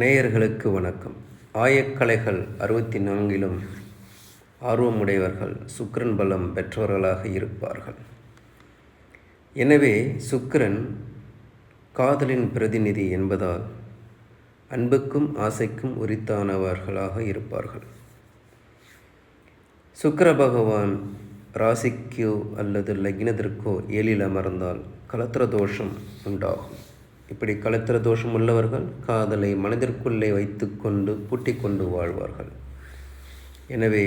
நேயர்களுக்கு வணக்கம். ஆயக்கலைகள் அறுபத்தி நான்கிலும் ஆர்வமுடையவர்கள் சுக்கரன் பலம் பெற்றவர்களாக இருப்பார்கள். எனவே சுக்கரன் காதலின் பிரதிநிதி என்பதால் அன்புக்கும் ஆசைக்கும் உரித்தானவர்களாக இருப்பார்கள். சுக்கர பகவான் ராசிக்கோ அல்லது லக்னத்திற்கோ ஏழில் அமர்ந்தால் கலத்திர தோஷம் உண்டாகும். இப்படி கலத்திர தோஷம் உள்ளவர்கள் காதலை மனதிற்குள்ளே வைத்துக்கொண்டு பூட்டி கொண்டு வாழ்வார்கள். எனவே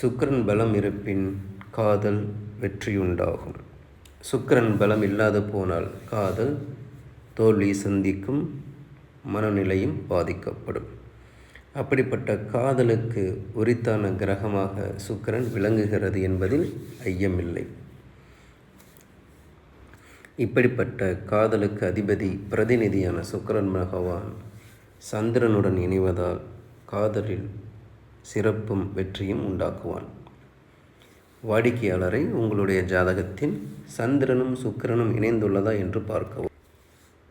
சுக்கிரன் பலம் இருப்பின் காதல் வெற்றியுண்டாகும். சுக்கிரன் பலம் இல்லாது போனால் காதல் தோல்வி சந்திக்கும் மனநிலையும் பாதிக்கப்படும். அப்படிப்பட்ட காதலுக்கு உரித்தான கிரகமாக சுக்கிரன் விளங்குகிறது என்பதில் ஐயமில்லை. இப்படிப்பட்ட காதலுக்கு அதிபதி பிரதிநிதியான சுக்கிரன் பகவான் சந்திரனுடன் இணைவதால் காதலில் சிறப்பும் வெற்றியும் உண்டாக்குவான். வாடிக்கையாளரை உங்களுடைய ஜாதகத்தின் சந்திரனும் சுக்கிரனும் இணைந்துள்ளதா என்று பார்க்கவும்.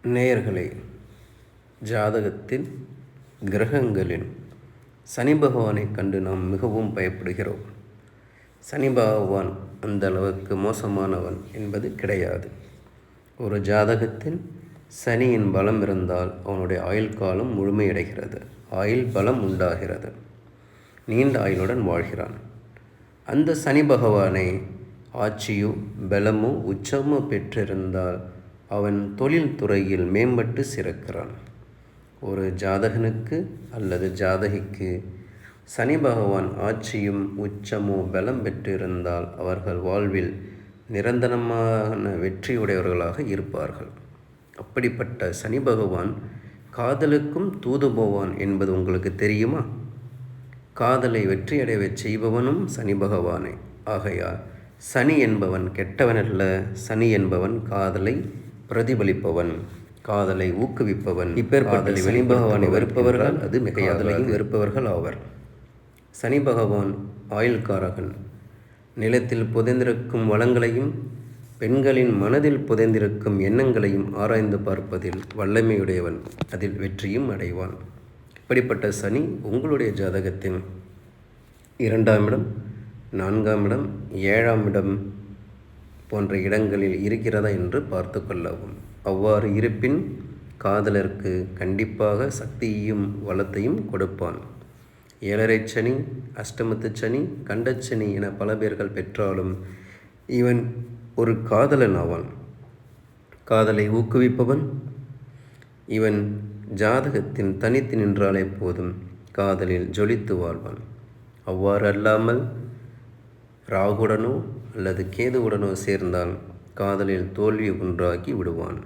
நேயர்களே ஜாதகத்தில் கிரகங்களில் சனி பகவானை கண்டு நாம் மிகவும் பயப்படுகிறோம். சனி பகவான் அந்த அளவுக்கு மோசமானவன் என்பது கிடையாது. ஒரு ஜாதகத்தில் சனியின் பலம் இருந்தால் அவனுடைய ஆயுள் காலம் முழுமையடைகிறது. ஆயுள் பலம் உண்டாகிறது. நீண்ட ஆயுளுடன் வாழ்கிறான். அந்த சனி பகவானை ஆட்சியோ பலமோ உச்சமோ பெற்றிருந்தால் அவன் தொழில் துறையில் மேம்பட்டு சிறக்கிறான். ஒரு ஜாதகனுக்கு அல்லது ஜாதகிக்கு சனி பகவான் ஆட்சியும் உச்சமோ பலம் பெற்றிருந்தால் அவர்கள் வாழ்வில் நிரந்தரமான வெற்றியுடையவர்களாக இருப்பார்கள். அப்படிப்பட்ட சனி பகவான் காதலுக்கும் தூது போவான் என்பது உங்களுக்கு தெரியுமா? காதலை வெற்றியடையச் செய்பவனும் சனி பகவானே. ஆகையால் சனி என்பவன் கெட்டவனல்ல சனி என்பவன் காதலை பிரதிபலிப்பவன் காதலை ஊக்குவிப்பவன். இப்பேற்பட்ட சனி பகவானை வெறுப்பவர்கள் அது மிகையாதலையும் வெறுப்பவர்கள் ஆவர். சனி பகவான் ஆயுள்காரகன். நிலத்தில் புதைந்திருக்கும் வளங்களையும் பெண்களின் மனதில் புதைந்திருக்கும் எண்ணங்களையும் ஆராய்ந்து பார்ப்பதில் வல்லமையுடையவன் அதில் வெற்றியும் அடைவான். இப்படிப்பட்ட சனி உங்களுடைய ஜாதகத்தின் இரண்டாம் இடம் நான்காம் இடம் ஏழாம் இடம் போன்ற இடங்களில் இருக்கிறதா என்று பார்த்து கொள்ளவும். அவ்வாறு இருப்பின் காதலருக்கு கண்டிப்பாக சக்தியையும் வளத்தையும் கொடுப்பான். ஏழரை சனி அஷ்டமத்து சனி கண்டச்சனி என பல பேர்கள் பெற்றாலும் இவன் ஒரு காதலன் ஆவான். காதலை ஊக்குவிப்பவன் இவன் ஜாதகத்தின் தனித்து நின்றாலே போதும் காதலில் ஜொலித்து வாழ்வான். அவ்வாறு அல்லாமல் ராகுடனோ அல்லது கேதுவுடனோ சேர்ந்தால் காதலில் தோல்வி உண்டாக்கி விடுவான்.